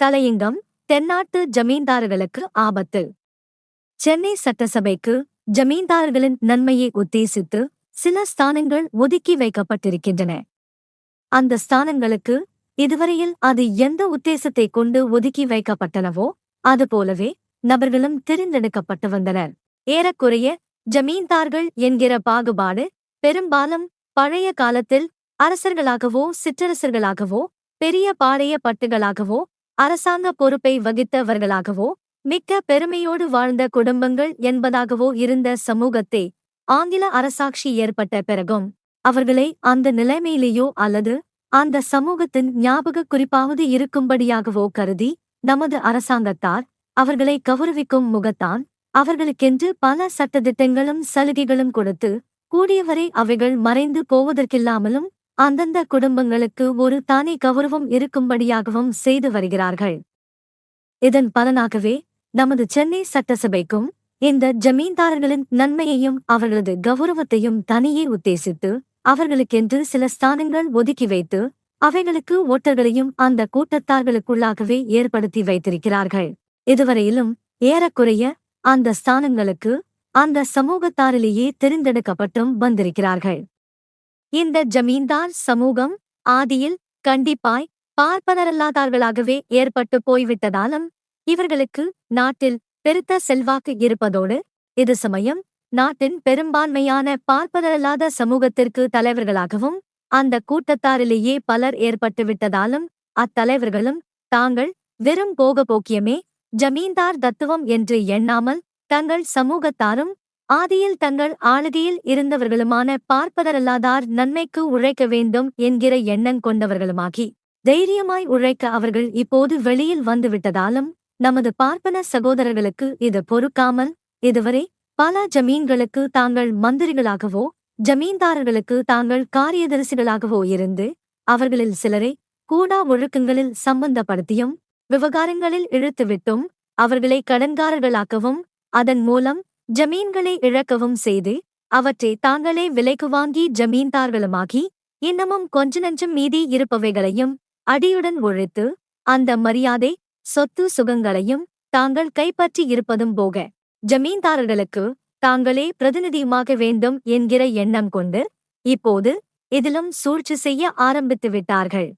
தலையங்கம் தென்னாட்டு ஜமீன்தார்களுக்கு ஆபத்து. சென்னை சட்டசபைக்கு ஜமீன்தார்களின் நன்மையை உத்தேசித்து சில ஸ்தானங்கள் ஒதுக்கி வைக்கப்பட்டிருக்கின்றன. அந்த ஸ்தானங்களுக்கு இதுவரையில் அது எந்த உத்தேசத்தை கொண்டு ஒதுக்கி வைக்கப்பட்டனவோ அதுபோலவே நபர்களும் தெரிந்தெடுக்கப்பட்டு வந்தனர். ஏறக்குறைய ஜமீன்தார்கள் என்கிற பாகுபாடு பெரும்பாலும் பழைய காலத்தில் அரசர்களாகவோ சிற்றரசர்களாகவோ பெரிய பாளைய பட்டுகளாகவோ அரசாங்க பொறுப்பை வகித்தவர்களாகவோ மிக்க பெருமையோடு வாழ்ந்த குடும்பங்கள் என்பதாகவோ இருந்த சமூகத்தை ஆங்கில அரசாட்சி ஏற்பட்ட பிறகும் அவர்களை அந்த நிலைமையிலேயோ அல்லது அந்த சமூகத்தின் ஞாபக குறிப்பாவது இருக்கும்படியாகவோ கருதி நமது அரசாங்கத்தார் அவர்களை கௌரவிக்கும் முகத்தான் அவர்களுக்கென்று பல சட்டதிட்டங்களும் சலுகைகளும் கொடுத்து கூடியவரை அவைகள் மறைந்து போவதற்கில்லாமலும் அந்தந்த குடும்பங்களுக்கு ஒரு தனி கௌரவம் இருக்கும்படியாகவும் செய்து வருகிறார்கள். இதன் பலனாகவே நமது சென்னை சட்டசபைக்கும் இந்த ஜமீன்தாரர்களின் நன்மையையும் அவர்களது கௌரவத்தையும் தனியே உத்தேசித்து அவர்களுக்கென்று சில ஸ்தானங்கள் ஒதுக்கி வைத்து அவைகளுக்கு ஓட்டர்களையும் அந்த கூட்டத்தார்களுக்குள்ளாகவே ஏற்படுத்தி வைத்திருக்கிறார்கள். இதுவரையிலும் ஏறக்குறைய அந்த ஸ்தானங்களுக்கு அந்த சமூகத்தாரிலேயே தெரிந்தெடுக்கப்பட்டும் வந்திருக்கிறார்கள். இந்த ஜமீன்தார் சமூகம் ஆதியில் கண்டிப்பாய் பார்ப்பனரல்லாதார்களாகவே ஏற்பட்டு போய்விட்டதாலும் இவர்களுக்கு நாட்டில் பெருத்த செல்வாக்கு இருப்பதோடு இது சமயம் நாட்டின் பெரும்பான்மையான பார்ப்பனரல்லாத சமூகத்திற்கு தலைவர்களாகவும் அந்த கூட்டத்தாரிலேயே பலர் ஏற்பட்டுவிட்டதாலும் அத்தலைவர்களும் தாங்கள் வெறும் போக போக்கியமே ஜமீன்தார் தத்துவம் என்று எண்ணாமல் தங்கள் சமூகத்தாரும் ஆதியில் தங்கள் ஆளுகையில் இருந்தவர்களுமான பார்ப்பதரல்லாதார் நன்மைக்கு உழைக்க வேண்டும் என்கிற எண்ணங் கொண்டவர்களுமாகி தைரியமாய் உழைக்க அவர்கள் இப்போது வெளியில் வந்துவிட்டதாலும் நமது பார்ப்பன சகோதரர்களுக்கு இது பொறுக்காமல் இதுவரை பல ஜமீன்களுக்கு தாங்கள் மந்திரிகளாகவோ ஜமீன்தாரர்களுக்கு தாங்கள் காரியதரிசிகளாகவோ இருந்து அவர்களில் சிலரை கூடா ஒழுக்கங்களில் சம்பந்தப்படுத்தியும் விவகாரங்களில் இழுத்துவிட்டும் அவர்களை கடன்காரர்களாக்கவும் அதன் மூலம் ஜமீன்களை இழக்கவும் செய்து அவற்றை தாங்களே விலைக்கு வாங்கி ஜமீன்தார்களுமாகி இன்னமும் கொஞ்ச நஞ்சம் மீதி இருப்பவைகளையும் அடியுடன் ஒழித்து அந்த மரியாதை சொத்து சுகங்களையும் தாங்கள் கைப்பற்றி இருப்பதும் போக ஜமீன்தாரர்களுக்கு தாங்களே பிரதிநிதியுமாக வேண்டும் என்கிற எண்ணம் கொண்டு இப்போது இதிலும் சூழ்ச்சி செய்ய ஆரம்பித்து விட்டார்கள்.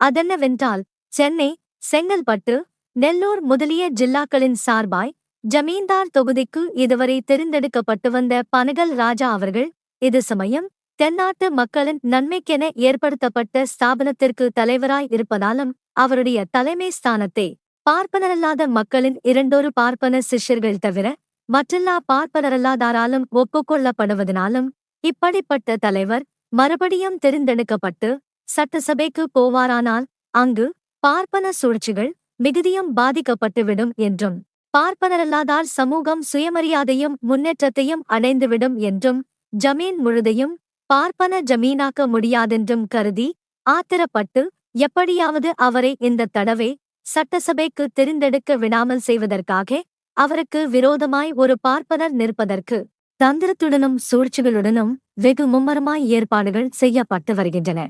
அதென்னவென்றால் சென்னை செங்கல்பட்டு நெல்லூர் முதலிய ஜில்லாக்களின் சார்பாய் ஜமீன்தார் தொகுதிக்கு இதுவரை தெரிந்தெடுக்கப்பட்டு வந்த பனகல் ராஜா அவர்கள் இது சமயம் தென்னாட்டு மக்களின் நன்மைக்கென ஏற்படுத்தப்பட்ட ஸ்தாபனத்திற்கு தலைவராய் இருப்பதாலும் அவருடைய தலைமை ஸ்தானத்தை பார்ப்பனரல்லாத மக்களின் இரண்டொரு பார்ப்பன சிஷ்யர்கள் தவிர மற்றெல்லா பார்ப்பனரல்லாதாராலும் ஒப்புக்கொள்ளப்படுவதனாலும் இப்படிப்பட்ட தலைவர் மறுபடியும் தெரிந்தெடுக்கப்பட்டு சட்டசபைக்கு போவாரானால் அங்கு பார்ப்பன சூழ்ச்சிகள் மிகுதியும் பாதிக்கப்பட்டுவிடும் என்றும் பார்ப்பனரல்லாதார் சமூகம் சுயமரியாதையும் முன்னேற்றத்தையும் அடைந்துவிடும் என்றும் ஜமீன் முழுதையும் பார்ப்பன ஜமீனாக்க முடியாதென்றும் கருதி ஆத்திரப்பட்டு எப்படியாவது அவரை இந்த தடவை சட்டசபைக்கு தெரிந்தெடுக்க விடாமல் செய்வதற்காக அவருக்கு விரோதமாய் ஒரு பார்ப்பனர் நிற்பதற்கு தந்திரத்துடனும் சூழ்ச்சிகளுடனும் வெகு மும்மரமாய் ஏற்பாடுகள் செய்யப்பட்டு வருகின்றன.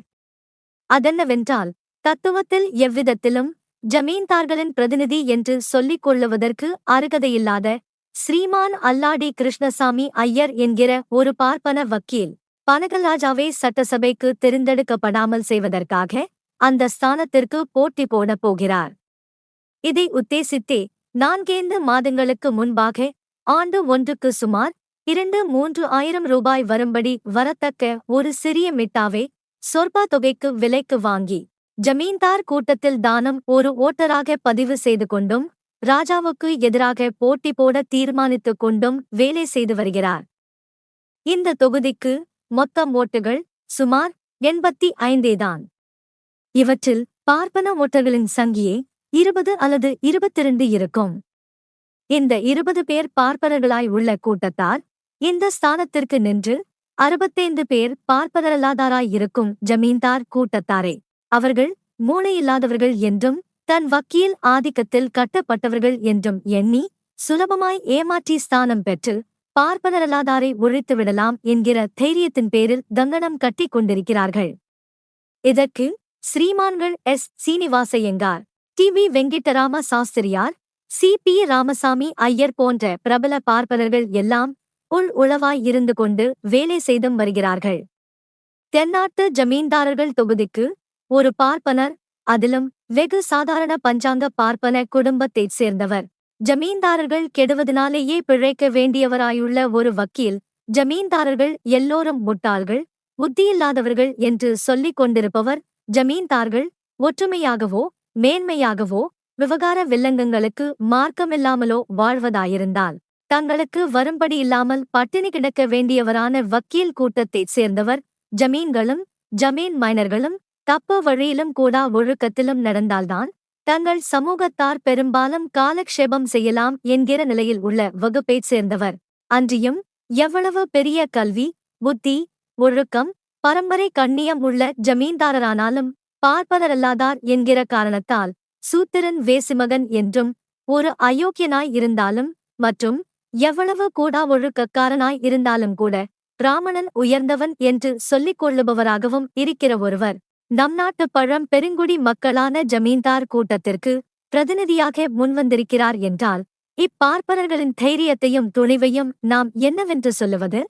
அதென்னவென்றால் தத்துவத்தில் எவ்விதத்திலும் ஜமீன்தார்களின் பிரதிநிதி என்று சொல்லிக் கொள்ளுவதற்கு அருகதையில்லாத ஸ்ரீமான் அல்லாடி கிருஷ்ணசாமி ஐயர் என்கிற ஒரு பார்ப்பன வக்கீல் பனகராஜாவை சட்டசபைக்கு தெரிந்தெடுக்கப்படாமல் செய்வதற்காக அந்த ஸ்தானத்திற்கு போட்டி போடப் போகிறார். இதை உத்தேசித்தே நான்கேந்து மாதங்களுக்கு முன்பாக ஆண்டு ஒன்றுக்கு சுமார் இரண்டு மூன்று ஆயிரம் ரூபாய் வரும்படி வரத்தக்க ஒரு சிறிய மிட்டாவை சொற்ப தொகைக்கு விலைக்கு வாங்கி ஜமீன்தார் கூட்டத்தில் தானம் ஒரு ஓட்டராக பதிவு செய்து கொண்டும் ராஜாவுக்கு எதிராக போட்டி போட தீர்மானித்துக் கொண்டும் வேலை செய்து வருகிறார். இந்த தொகுதிக்கு மொத்தம் ஓட்டுகள் சுமார் எண்பத்தி ஐந்தேதான் இவற்றில் பார்ப்பன ஓட்டர்களின் சங்கியே இருபது அல்லது இருபத்திரண்டு இருக்கும். இந்த இருபது பேர் பார்ப்பனர்களாய் உள்ள கூட்டத்தார் இந்த ஸ்தானத்திற்கு நின்று அறுபத்தைந்து பேர் பார்ப்பனரல்லாதாராய் இருக்கும் ஜமீன்தார் கூட்டத்தாரே. அவர்கள் மூளையில்லாதவர்கள் என்றும் தன் வக்கீல் ஆதிக்கத்தில் கட்டப்பட்டவர்கள் என்றும் எண்ணி சுலபமாய் ஏமாற்றி ஸ்தானம் பெற்று பார்ப்பனரல்லாதாரை ஒழித்துவிடலாம் என்கிற தைரியத்தின் பேரில் கங்கணம் கட்டிக் கொண்டிருக்கிறார்கள். இதற்கு ஸ்ரீமான்கள் S. Srinivasaiyangar T. V. Venkatarama Sastriyar C. P. Ramasamy Iyer போன்ற பிரபல பார்ப்பனர்கள் எல்லாம் உள் உளவாய் இருந்து கொண்டு வேலை செய்தும் வருகிறார்கள். தென்னாட்டு ஜமீன்தாரர்கள் தொகுதிக்கு ஒரு பார்ப்பனர் அதிலும் வெகு சாதாரண பஞ்சாங்க பார்ப்பன குடும்பத்தைச் சேர்ந்தவர். ஜமீன்தாரர்கள் கெடுவதனாலேயே பிழைக்க வேண்டியவராயுள்ள ஒரு வக்கீல் ஜமீன்தாரர்கள் எல்லோரும் முட்டாள்கள் புத்தியில்லாதவர்கள் என்று சொல்லிக் கொண்டிருப்பவர் ஜமீன்தார்கள் ஒற்றுமையாகவோ மேன்மையாகவோ விவகார வில்லங்கங்களுக்கு மார்க்கமில்லாமலோ வாழ்வதாயிருந்தால் தங்களுக்கு வரும்படி இல்லாமல் பட்டினி கிடக்க வேண்டியவரான வக்கீல் கூட்டத்தைச் சேர்ந்தவர் ஜமீன்களும் ஜமீன் மைனர்களும் தப்ப வழியிலும் கூடா ஒழுக்கத்திலும் நடந்தால்தான் தங்கள் சமூகத்தார் பெரும்பாலும் காலக்ஷேபம் செய்யலாம் என்கிற நிலையில் உள்ள வகுப்பைச் சேர்ந்தவர். அன்றியும் எவ்வளவு பெரிய கல்வி புத்தி ஒழுக்கம் பரம்பரை கண்ணியம் உள்ள ஜமீன்தாரரானாலும் பார்ப்பதரல்லாதார் என்கிற காரணத்தால் சூத்திரன் வேசிமகன் என்றும் ஒரு அயோக்கியனாய் இருந்தாலும் மற்றும் எவ்வளவு கூடா ஒழுக்கக்காரனாய் இருந்தாலும் கூட பிராமணன் உயர்ந்தவன் என்று சொல்லிக் கொள்ளுபவராகவும் இருக்கிற ஒருவர். நம் நாட்டு பழம் பெருங்குடி மக்களான ஜமீன்தார் கூட்டத்திற்கு பிரதிநிதியாக முன்வந்திருக்கிறார் என்றால் இப்பார்ப்பனர்களின் தைரியத்தையும் துணிவையும் நாம் என்னவென்று சொல்லுவது?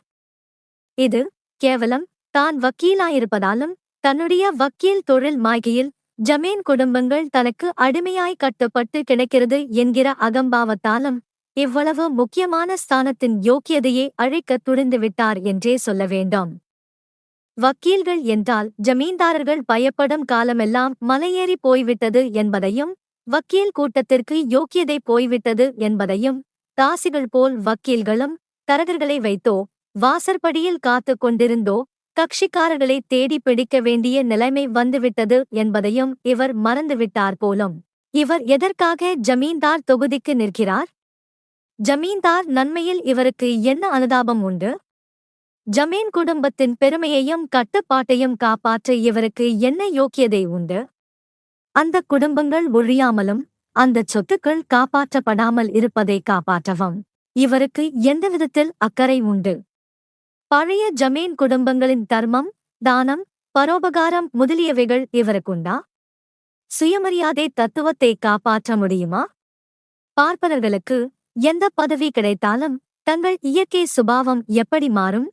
இது கேவலம் தான் வக்கீலாயிருப்பதாலும் தன்னுடைய வக்கீல் தொழில் மாய்கையில் ஜமீன் குடும்பங்கள் தனக்கு அடிமையாய் கட்டப்பட்டு கிடைக்கிறது என்கிற அகம்பாவத்தாலும் இவ்வளவு முக்கியமான ஸ்தானத்தின் யோக்கியதையே அழைக்கத் துணிந்துவிட்டார் என்றே சொல்ல வேண்டும். வக்கீல்கள் என்றால் ஜமீன்தாரர்கள் பயப்படும் காலமெல்லாம் மலையேறி போய்விட்டது என்பதையும் வக்கீல் கூட்டத்திற்கு யோக்கியதை போய்விட்டது என்பதையும் தாசிகள் போல் வக்கீல்களும் தரகர்களை வைத்தோ வாசற்படியில் காத்து கொண்டிருந்தோ கட்சிக்காரர்களை தேடி பிடிக்க வேண்டிய நிலைமை வந்துவிட்டது என்பதையும் இவர் மறந்துவிட்டார் போலும். இவர் எதற்காக ஜமீன்தார் தொகுதிக்கு நிற்கிறார்? ஜமீன்தார் நன்மையில் இவருக்கு என்ன அனுதாபம் உண்டு? ஜமீன் குடும்பத்தின் பெருமையையும் கட்டுப்பாட்டையும் காப்பாற்ற இவருக்கு என்ன யோக்கியதை உண்டு? அந்த குடும்பங்கள் ஒழியாமலும் அந்த சொத்துக்கள் காப்பாற்றப்படாமல் இருப்பதை காப்பாற்றவும் இவருக்கு எந்த விதத்தில் அக்கறை உண்டு? பழைய ஜமீன் குடும்பங்களின் தர்மம் தானம் பரோபகாரம் முதலியவைகள் இவருக்குண்டா சுயமரியாதை தத்துவத்தை காப்பாற்ற முடியுமா? பார்ப்பனர்களுக்கு எந்த பதவி கிடைத்தாலும் தங்கள் இயற்கை சுபாவம் எப்படி மாறும்?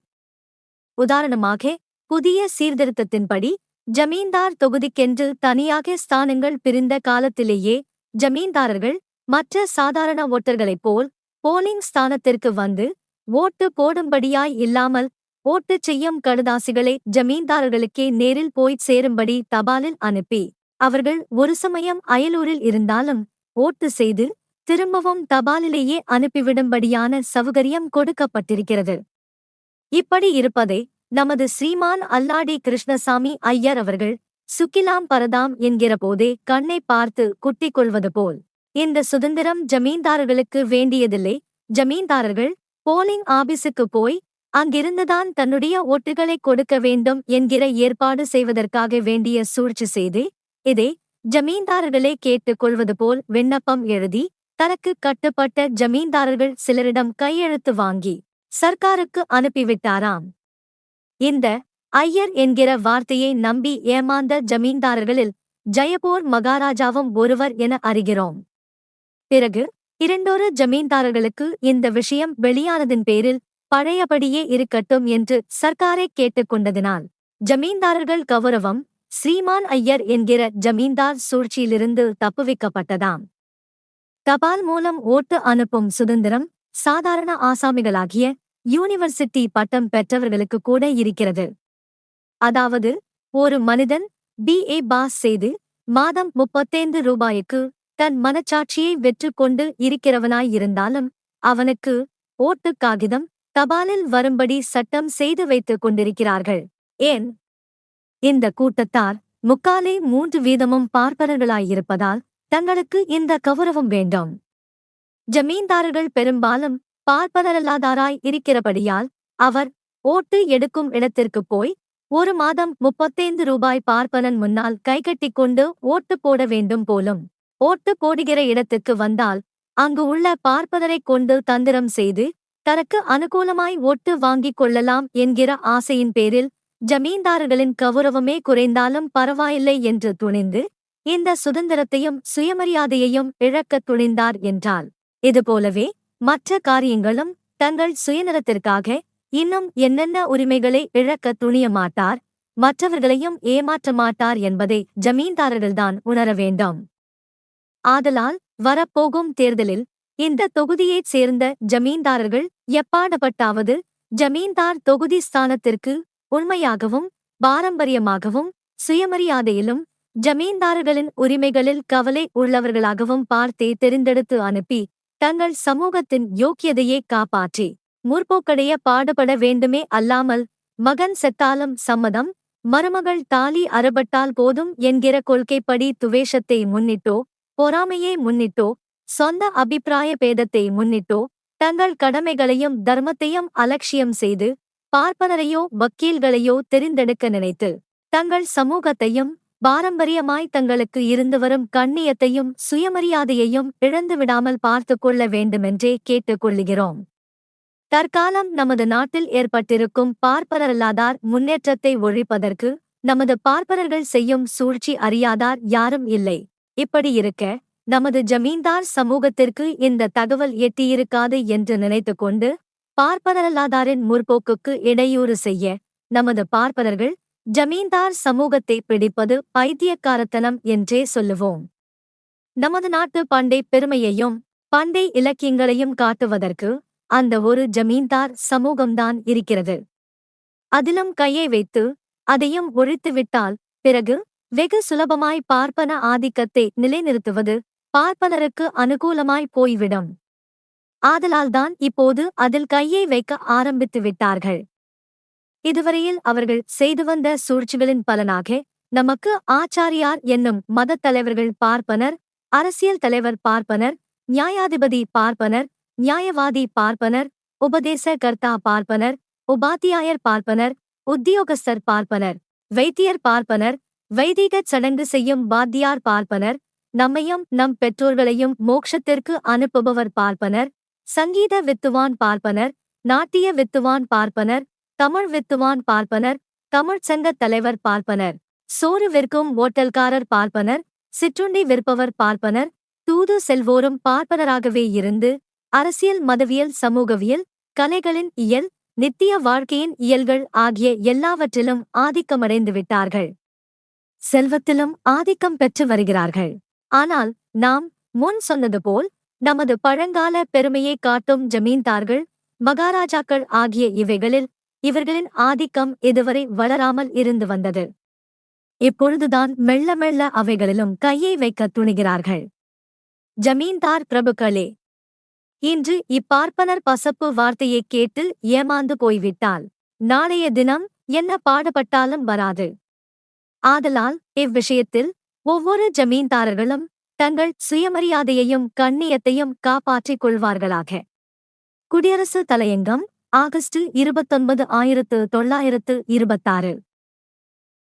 உதாரணமாக புதிய சீர்திருத்தத்தின்படி ஜமீன்தார் தொகுதிக்கென்று தனியாக ஸ்தானங்கள் பிரிந்த காலத்திலேயே ஜமீன்தாரர்கள் மற்ற சாதாரண ஓட்டர்களைப் போல் போலிங் ஸ்தானத்திற்கு வந்து ஓட்டு போடும்படியாய் இல்லாமல் ஓட்டு செய்யும் கடுதாசிகளை ஜமீன்தாரர்களுக்கே நேரில் போய்ச் சேரும்படி தபாலில் அனுப்பி அவர்கள் ஒரு சமயம் அயலூரில் இருந்தாலும் ஓட்டு செய்து திரும்பவும் தபாலிலேயே அனுப்பிவிடும்படியான சௌகரியம் கொடுக்கப்பட்டிருக்கிறது. இப்படி இருப்பதை நமது ஸ்ரீமான் அல்லாடி கிருஷ்ணசாமி ஐயர் அவர்கள் சுக்கிலாம் பரதாம் என்கிற போதே கண்ணை பார்த்து குட்டிக் கொள்வது போல். இந்த சுதந்திரம் ஜமீன்தாரர்களுக்கு வேண்டியதில்லை. ஜமீன்தாரர்கள் போலிங் ஆபீஸுக்கு போய் அங்கிருந்துதான் தன்னுடைய ஓட்டுகளை கொடுக்க வேண்டும் என்கிற ஏற்பாடு செய்வதற்காக வேண்டிய சூழ்ச்சி செய்து இதை ஜமீன்தாரர்களே கேட்டுக் கொள்வது போல் விண்ணப்பம் எழுதி தனக்கு கட்டுப்பட்ட ஜமீன்தாரர்கள் சிலரிடம் கையெழுத்து வாங்கி சர்க்காருக்கு அனுப்பிவிட்டாராம். இந்த ஐயர் என்கிற வார்த்தையை நம்பி ஏமாந்த ஜமீன்தாரர்களில் ஜெயபோர் மகாராஜாவும் ஒருவர் என அறிகிறோம். பிறகு இரண்டொரு ஜமீன்தாரர்களுக்கு இந்த விஷயம் வெளியானதின் பேரில் பழையபடியே இருக்கட்டும் என்று சர்க்காரை கேட்டுக்கொண்டதினால் ஜமீன்தாரர்கள் கௌரவம் ஸ்ரீமான் ஐயர் என்கிற ஜமீன்தார் சூழ்ச்சியிலிருந்து தப்புவிக்கப்பட்டதாம். தபால் மூலம் ஓட்டு அனுப்பும் சுதந்திரம் சாதாரண ஆசாமிகளாகிய யூனிவர்சிட்டி பட்டம் பெற்றவர்களுக்கு கூட இருக்கிறது. அதாவது ஒரு மனிதன் பி ஏ பாஸ் செய்து மாதம் முப்பத்தைந்து ரூபாய்க்கு தன் மனச்சாட்சியை வெற்று கொண்டு இருக்கிறவனாயிருந்தாலும் அவனுக்கு ஓட்டு காகிதம் தபாலில் வரும்படி சட்டம் செய்து வைத்துக் கொண்டிருக்கிறார்கள். ஏன்? இந்த கூட்டத்தார் முக்காலே மூன்று வீதமும் பார்ப்பனர்களாயிருப்பதால் தங்களுக்கு இந்த கௌரவம் வேண்டும். ஜமீன்தாரர்கள் பெரும்பாலும் பார்ப்பதரல்லாதாராய் இருக்கிறபடியால் அவர் ஓட்டு எடுக்கும் இடத்திற்குப் போய் ஒரு மாதம் முப்பத்தைந்து ரூபாய் பார்ப்பனன் முன்னால் கைகட்டிக் கொண்டு ஓட்டு போட வேண்டும் போலும். ஓட்டு போடுகிற இடத்துக்கு வந்தால் அங்கு உள்ள பார்ப்பதரைக் கொண்டு தந்திரம் செய்து தனக்கு அனுகூலமாய் ஓட்டு வாங்கிக் கொள்ளலாம் என்கிற ஆசையின் பேரில் ஜமீன்தாரர்களின் கௌரவமே குறைந்தாலும் பரவாயில்லை என்று துணிந்து இந்த சுதந்திரத்தையும் சுயமரியாதையையும் இழக்கத் துணிந்தார் என்றால் இதுபோலவே மற்ற காரியங்களும் தங்கள் சுயநலத்திற்காக இன்னும் என்னென்ன உரிமைகளை இழக்க துணிய மாட்டார் மற்றவர்களையும் ஏமாற்ற மாட்டார் என்பதை ஜமீன்தாரர்கள்தான் உணர வேண்டும். ஆதலால் வரப்போகும் தேர்தலில் இந்த தொகுதியைச் சேர்ந்த ஜமீன்தாரர்கள் எப்பாடப்பட்டாவது ஜமீன்தார் தொகுதி ஸ்தானத்திற்கு உண்மையாகவும் பாரம்பரியமாகவும் சுயமரியாதையிலும் ஜமீன்தாரர்களின் உரிமைகளில் கவலை உள்ளவர்களாகவும் பார்த்தே தெரிந்தெடுத்து அனுப்பி தங்கள் சமூகத்தின் யோக்கியதையே காப்பாற்றி முற்போக்கடைய பாடுபட வேண்டுமே அல்லாமல் மகன் செத்தாலும் சம்மதம் மருமகள் தாலி அறுபட்டால் போதும் என்கிற கொள்கைப்படி துவேஷத்தை முன்னிட்டோ பொறாமையை முன்னிட்டோ சொந்த அபிப்பிராய பேதத்தை முன்னிட்டோ தங்கள் கடமைகளையும் தர்மத்தையும் அலட்சியம் செய்து பார்ப்பனரையோ வக்கீல்களையோ தெரிந்தெடுக்க நினைத்து தங்கள் சமூகத்தையும் பாரம்பரியமாய் தங்களுக்கு இருந்து வரும் கண்ணியத்தையும் சுயமரியாதையையும் இழந்துவிடாமல் பார்த்து கொள்ள வேண்டுமென்றே கேட்டுக்கொள்கிறோம் தற்காலம் நமது நாட்டில் ஏற்பட்டிருக்கும் பார்ப்பரல்லாதார் முன்னேற்றத்தை ஒழிப்பதற்கு நமது பார்ப்பனர்கள் செய்யும் சூழ்ச்சி அறியாதார் யாரும் இல்லை. இப்படி இருக்க நமது ஜமீன்தார் சமூகத்திற்கு இந்த தகவல் எட்டியிருக்காது என்று நினைத்துக்கொண்டு பார்ப்பனரல்லாதாரின் முற்போக்குக்கு இடையூறு செய்ய நமது பார்ப்பனர்கள் ஜமீன்தார் சமூகத்தை பிடிப்பது பைத்தியக்காரத்தனம் என்றே சொல்லுவோம். நமது நாட்டு பண்டை பெருமையையும் பண்டை இலக்கியங்களையும் காட்டுவதற்கு அந்த ஒரு ஜமீன்தார் சமூகம்தான் இருக்கிறது. அதிலும் கையை வைத்து அதையும் ஒழித்துவிட்டால் பிறகு வெகு சுலபமாய் பார்ப்பன ஆதிக்கத்தை நிலைநிறுத்துவது பார்ப்பனருக்கு அனுகூலமாய் போய்விடும். ஆதலால்தான் இப்போது அதில் கையை வைக்க ஆரம்பித்து விட்டார்கள் இதுவரையில் அவர்கள் செய்து வந்த சூழ்ச்சிகளின் பலனாக நமக்கு ஆச்சாரியார் என்னும் மதத் தலைவர்கள் பார்ப்பனர் அரசியல் தலைவர் பார்ப்பனர் நியாயாதிபதி பார்ப்பனர் நியாயவாதி பார்ப்பனர் உபதேச கர்த்தா பார்ப்பனர் உபாத்தியாயர் பார்ப்பனர் உத்தியோகஸ்தர் பார்ப்பனர் வைத்தியர் பார்ப்பனர் வைதிக சடங்கு செய்யும் பாத்தியார் பார்ப்பனர் நம்மையும் நம் பெற்றோர்களையும் மோட்சத்திற்கு அனுப்புபவர் பார்ப்பனர் சங்கீத வித்துவான் பார்ப்பனர் நாட்டிய வித்துவான் பார்ப்பனர் தமிழ் வித்துவான் பார்ப்பனர் தமிழ்ச்சங்கத் தலைவர் பார்ப்பனர் சோறு விற்கும் ஓட்டல்காரர் பார்ப்பனர் சிற்றுண்டி விற்பவர் பார்ப்பனர் தூது செல்வோரும் பார்ப்பனராகவே இருந்து அரசியல் மதவியல் சமூகவியல் கலைகளின் இயல் நித்திய வாழ்க்கையின் இயல்கள் ஆகிய எல்லாவற்றிலும் ஆதிக்கமடைந்து விட்டார்கள். செல்வத்திலும் ஆதிக்கம் பெற்று வருகிறார்கள். ஆனால் நாம் முன் சொன்னது போல் நமது பழங்கால பெருமையை காட்டும் ஜமீன்தார்கள் மகாராஜாக்கள் ஆகிய இவைகளில் இவர்களின் ஆதிக்கம் இதுவரை வளராமல் இருந்து வந்தது. இப்பொழுதுதான் மெல்ல மெல்ல அவைகளிலும் கையை வைக்க துணிகிறார்கள். ஜமீன்தார் பிரபுக்களே! இன்று இப்பார்ப்பனர் பசப்பு வார்த்தையை கேட்டு ஏமாந்து போய்விட்டால் நாளைய தினம் என்ன பாடுபட்டாலும் வராது. ஆதலால் இவ்விஷயத்தில் ஒவ்வொரு ஜமீன்தாரர்களும் தங்கள் சுயமரியாதையையும் கண்ணியத்தையும் காப்பாற்றிக் கொள்வார்களாக. குடியரசு தலையங்கம் ஆகஸ்ட் இருபத்தொன்பது ஆயிரத்து தொள்ளாயிரத்து இருபத்தாறு.